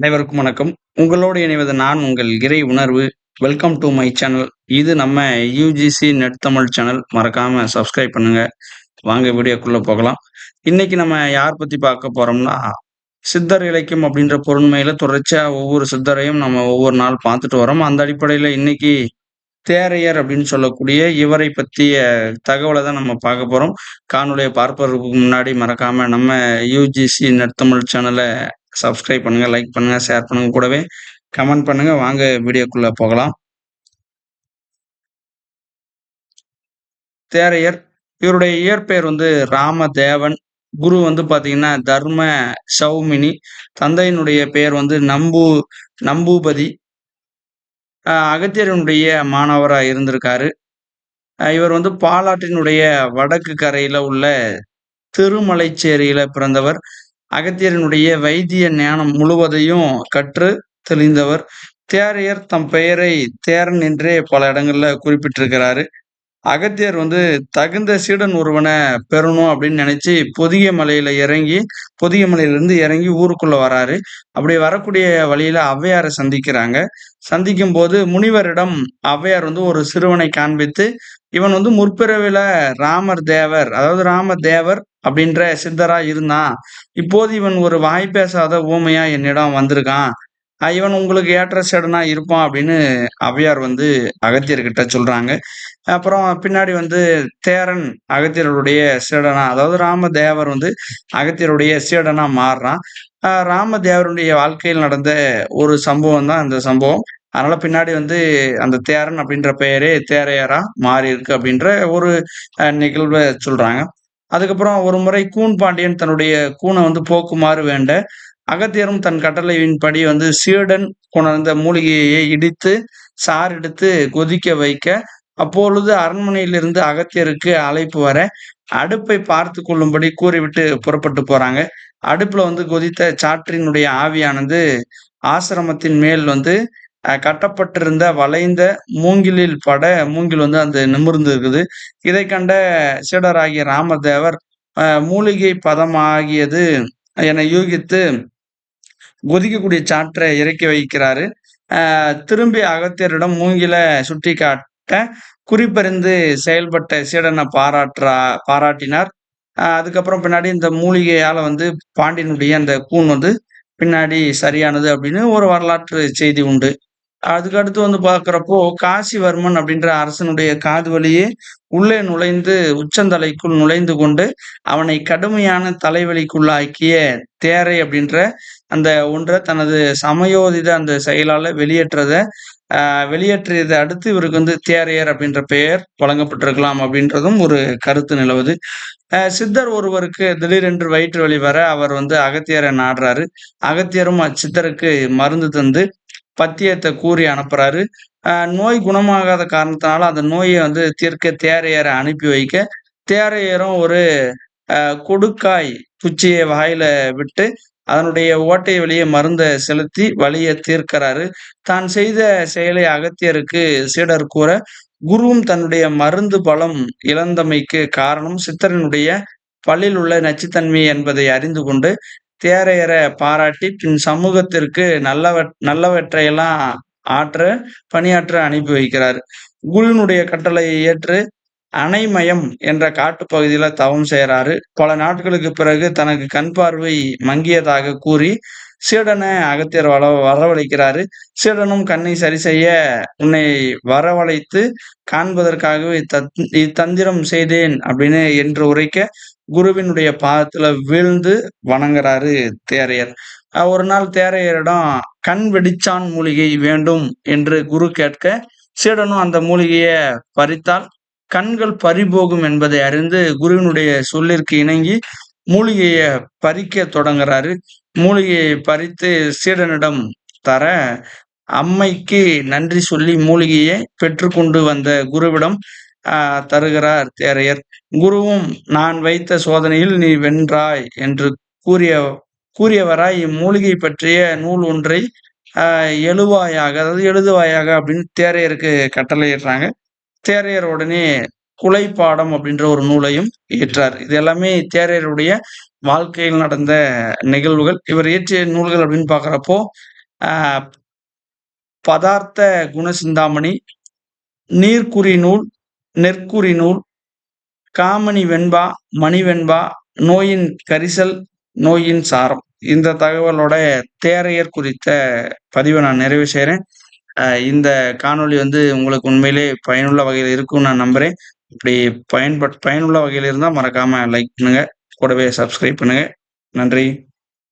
அனைவருக்கும் வணக்கம். உங்களோடு இணைவது நான் உங்கள் இறை உணர்வு. Welcome to my channel. இது நம்ம யுஜிசி நெட் தமிழ் சேனல். மறக்காம சப்ஸ்கிரைப் பண்ணுங்க. வாங்க வீடியோக்குள்ள போகலாம். இன்னைக்கு நம்ம யார் பத்தி பார்க்க போறோம்னா, சித்தர் இலக்கியம் அப்படின்ற பொருண்மையில தொடர்ச்சியா ஒவ்வொரு சித்தரையும் நம்ம ஒவ்வொரு நாள் பார்த்துட்டு வரோம். அந்த அடிப்படையில இன்னைக்கு தேரையர் அப்படின்னு சொல்லக்கூடிய இவரை பற்றிய தகவலை தான் நம்ம பார்க்க போகிறோம் காணொலியை பார்ப்பதற்கு முன்னாடி மறக்காமல் நம்ம யுஜிசி நெட் தமிழ் சேனலை சப்ஸ்கிரைப் பண்ணுங்க, லைக் பண்ணுங்க, ஷேர் பண்ணுங்க. கூடவே கமெண்ட் பண்ணுங்க. வாங்க வீடியோக்குள்ள போகலாம். தேரையர் இவருடைய இயற்பெயர் வந்து ராமதேவன். குரு வந்து பார்த்தீங்கன்னா, தர்ம சௌமினி. தந்தையினுடைய பெயர் வந்து நம்பு நம்பூபதி. அகத்தியரனுடைய அகத்தியரினுடைய மாணவரா இருந்திருக்காரு. இவர் வந்து பாலாற்றினுடைய வடக்கு கரையில உள்ள திருமலைச்சேரியில பிறந்தவர். அகத்தியரினுடைய வைத்திய ஞானம் முழுவதையும் கற்று தெளிந்தவர். தேரையர் தம் பெயரை தேரன் என்றே பல இடங்கள்ல குறிப்பிட்டிருக்கிறாரு. அகத்தியர் வந்து தகுந்த சீடன் ஒருவனை பெறணும் அப்படின்னு நினைச்சு பொதிய மலையில இறங்கி பொதிய மலையிலிருந்து இறங்கி ஊருக்குள்ள வராரு. அப்படி வரக்கூடிய வழியில ஔவையாரை சந்திக்கிறாங்க. சந்திக்கும் போது முனிவரிடம் ஔவையார் வந்து ஒரு சிறுவனை காண்பித்து, இவன் வந்து முற்பிறவில ராமர் தேவர், அதாவது ராமதேவர் அப்படின்ற சித்தரா இருந்தான். இப்போது இவன் ஒரு வாய் பேசாத ஊமையா என்னிடம் வந்திருக்கான். அ இவன் உங்களுக்கு ஏற்ற சேடனா இருப்பான் அப்படின்னு ஔவையார் வந்து அகத்தியர்கிட்ட சொல்றாங்க. அப்புறம் பின்னாடி வந்து தேரன் அகத்தியருடைய சீடனா, அதாவது ராமதேவர் வந்து அகத்தியருடைய சீடனா மாறுறான். ராமதேவருடைய வாழ்க்கையில் நடந்த ஒரு சம்பவம் தான் அந்த சம்பவம். அதனால பின்னாடி வந்து அந்த தேரன் அப்படின்ற பெயரே தேரையரா மாறியிருக்கு அப்படின்ற ஒரு நிகழ்வை நிகழ்வ சொல்றாங்க. அதுக்கப்புறம் ஒரு முறை கூன் பாண்டியன் தன்னுடைய கூனை வந்து போக்குமாறு வேண்ட, அகத்தியரும் தன் கட்டளையின்படி வந்து சீடன் கொணர்ந்த மூலிகையை இடித்து, சார் எடுத்து கொதிக்க வைக்க, அப்பொழுது அரண்மனையிலிருந்து அகத்தியருக்கு அழைப்பு வர, அடுப்பை பார்த்து கொள்ளும்படி கூறிவிட்டு புறப்பட்டு போறாங்க. அடுப்புல வந்து கொதித்த சாற்றினுடைய ஆவியானது ஆசிரமத்தின் மேல் வந்து கட்டப்பட்டிருந்த வளைந்த மூங்கிலில் பட, மூங்கில் வந்து அந்த நிமிர்ந்து இருக்குது. இதை கண்ட சீடராகிய ராமதேவர், மூலிகை பதமாகியது என யூகித்து கொதிக்கக்கூடிய சாற்றை இறக்கி வைக்கிறாரு. திரும்பி அகத்தியரிடம் மூங்கில சுட்டிக்காட்ட, குறிப்பறிந்து செயல்பட்ட சீடனை பாராட்டுறா பாராட்டினார். அதுக்கப்புறம் பின்னாடி இந்த மூலிகையால வந்து பாண்டியனுடைய அந்த கூன் வந்து பின்னாடி சரியானது அப்படின்னு ஒரு வரலாற்று செய்தி உண்டு. அதுக்கு அடுத்து வந்து பார்க்குறப்போ காசிவர்மன் அப்படின்ற அரசனுடைய காது வழியே உள்ளே நுழைந்து உச்சந்தலைக்குள் நுழைந்து கொண்டு, அவனை கடுமையான தலைவலிக்குள்ளாக்கிய தேரை அப்படின்ற அந்த ஒன்றை தனது சமயோதித அந்த செயலால வெளியேற்றத வெளியேற்றியதை அடுத்து இவருக்கு வந்து தேரையர் அப்படின்ற பெயர் வழங்கப்பட்டிருக்கலாம் அப்படின்றதும் ஒரு கருத்து நிலவுது. சித்தர் ஒருவருக்கு திடீரென்று வயிற்று வலி வர, அவர் வந்து அகத்தியரை நாடுறாரு. அகத்தியரும் அச்சித்தருக்கு மருந்து தந்து, பத்தியத்தை கூறி அனுப்புறாரு. நோய் குணமாகாத காரணத்தினால அந்த நோயை வந்து தீர்க்க தேரையரை அனுப்பி வைக்க, தேரையரும் ஒரு கொடுக்காய் குச்சியை வாயில விட்டு, அதனுடைய ஓட்டை வழியே மருந்தை செலுத்தி வழியை தீர்க்கிறாரு. தான் செய்த செயலை அகத்தியருக்கு சீடர் கூற, குருவும் தன்னுடைய மருந்து பலம் இழந்தமைக்கு காரணம் சித்தரினுடைய பல்லில் உள்ள நச்சுத்தன்மை என்பதை அறிந்து கொண்டு, தேரையற பாராட்டி, பின் சமூகத்திற்கு நல்லவ நல்லவற்றையெல்லாம் ஆற்ற பணியாற்ற அனுப்பி வைக்கிறார் குருவினுடைய கட்டளையை ஏற்று அணைமயம் என்ற காட்டுப் பகுதியில தவம் செய்கிறாரு பல நாட்களுக்கு பிறகு தனக்கு கண் பார்வை மங்கியதாக கூறி, சீடனை அகத்தியர் வள வரவழைக்கிறாரு. சீடனும் கண்ணை சரி செய்ய, "உன்னை வரவழைத்து காண்பதற்காகவே இத்தத் இத்தந்திரம் செய்தேன்" அப்படின்னு என்று உரைக்க, குருவினுடைய பாதத்துல வீழ்ந்து வணங்குறாரு தேரையர். ஒரு நாள் தேரையரிடம் கண் வெடிச்சான் மூலிகை வேண்டும் என்று குரு கேட்க, சீடனும் அந்த மூலிகையை பறித்தால் கண்கள் பறிபோகும் என்பதை அறிந்து, குருவினுடைய சொல்லிற்கு இணங்கி மூலிகையை பறிக்கத் தொடங்குறாரு. மூலிகையை பறித்து சீடனிடம் தர, அம்மைக்கு நன்றி சொல்லி மூலிகையை பெற்றுக்கொண்டு வந்த குருவிடம் தருகிறார் தேரையர். குருவும், "நான் வைத்த சோதனையில் நீ வென்றாய்" என்று கூறிய கூறியவராய் இம்மூலிகை பற்றிய நூல் ஒன்றை எழுவாயாக, அதாவது எழுதுவாயாக அப்படின்னு தேரையருக்கு கட்டளையிடுறாங்க. தேரையர் உடனே குலைப்பாடம் அப்படின்ற ஒரு நூலையும் இயற்றார். இது எல்லாமே தேரையருடைய வாழ்க்கையில் நடந்த நிகழ்வுகள். இவர் இயற்றிய நூல்கள் அப்படின்னு பார்க்குறப்போ, பதார்த்த குணசிந்தாமணி, நீர்க்குறி நூல், நெற்குறி நூல், காமணி வெண்பா, மணிவெண்பா, நோயின் கரிசல், நோயின் சாரம். இந்த தகவலோட தேரையர் குறித்த பதிவை நான் நிறைவு செய்கிறேன் இந்த காணொளி வந்து உங்களுக்கு உண்மையிலே பயனுள்ள வகையில் இருக்கும்னு நான் நம்புகிறேன் இப்படி பயன்பட் பயனுள்ள வகையில் இருந்தால் மறக்காமல் லைக் பண்ணுங்கள் கூடவே சப்ஸ்கிரைப் பண்ணுங்கள் நன்றி.